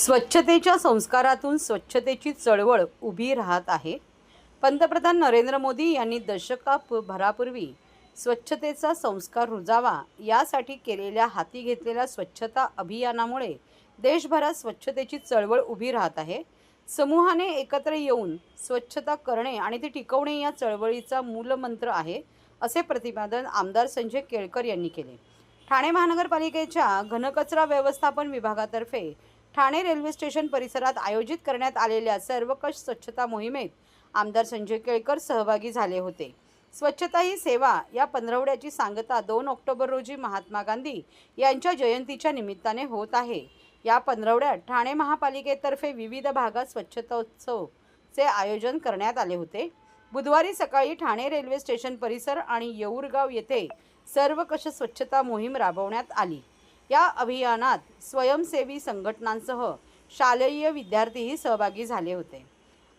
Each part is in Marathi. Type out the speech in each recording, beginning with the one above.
स्वच्छतेच्या संस्कारातून स्वच्छतेची चळवळ उभी राहत आहे. पंतप्रधान नरेंद्र मोदी यांनी दशकाभरापूर्वी स्वच्छतेचा संस्कार रुजावा यासाठी केलेल्या हाती घेतलेल्या स्वच्छता अभियानामुळे देशभरात स्वच्छतेची चळवळ उभी राहत आहे. समूहाने एकत्र येऊन स्वच्छता करणे आणि ती टिकवणे या चळवळीचा मूलमंत्र आहे असे प्रतिपादन आमदार संजय केळकर यांनी केले. ठाणे महानगरपालिकेच्या घनकचरा व्यवस्थापन विभागातर्फे ठाणे रेल्वे स्टेशन परिसरात आयोजित करण्यात आलेल्या सर्वकष स्वच्छता मोहिमेत आमदार संजय केळकर सहभागी झाले होते. स्वच्छता ही सेवा या पंधरवड्याची सांगता दोन ऑक्टोबर रोजी महात्मा गांधी यांच्या जयंतीच्या निमित्ताने होत आहे. या पंधरवड्यात ठाणे महापालिकेतर्फे विविध भागात स्वच्छतोत्सवचे आयोजन करण्यात आले होते. बुधवारी सकाळी ठाणे रेल्वे स्टेशन परिसर आणि येऊरगाव येथे सर्वकष स्वच्छता मोहीम राबवण्यात आली. या अभियानात स्वयंसेवी संघटनांसह शालेय विद्यार्थीही सहभागी झाले होते.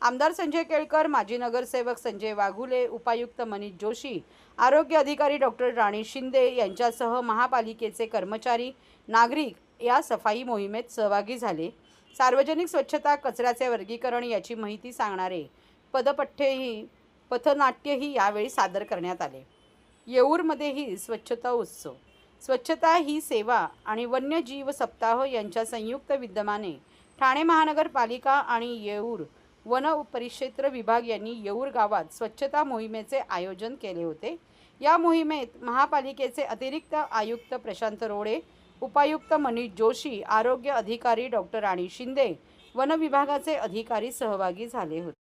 आमदार संजय केळकर माजी नगरसेवक संजय वाघुले उपायुक्त मनीष जोशी आरोग्य अधिकारी डॉक्टर राणी शिंदे यांच्यासह महापालिकेचे कर्मचारी नागरिक या सफाई मोहिमेत सहभागी झाले. सार्वजनिक स्वच्छता कचऱ्याचे वर्गीकरण याची माहिती सांगणारे पदपठ्येही पथनाट्यही यावेळी सादर करण्यात आले. येऊरमध्येही स्वच्छता उत्सव स्वच्छता ही सेवा आणि वन्यजीव सप्ताह यांच्या संयुक्त विद्यमाने ठाणे महानगरपालिका आणि येऊर वन परिक्षेत्र विभाग यांनी येऊर गावात स्वच्छता मोहिमेचे आयोजन केले होते. या मोहिमेत महापालिकेचे अतिरिक्त आयुक्त प्रशांत रोडे उपायुक्त मनीष जोशी आरोग्य अधिकारी डॉक्टर राणी शिंदे वन विभागाचे अधिकारी सहभागी झाले होते.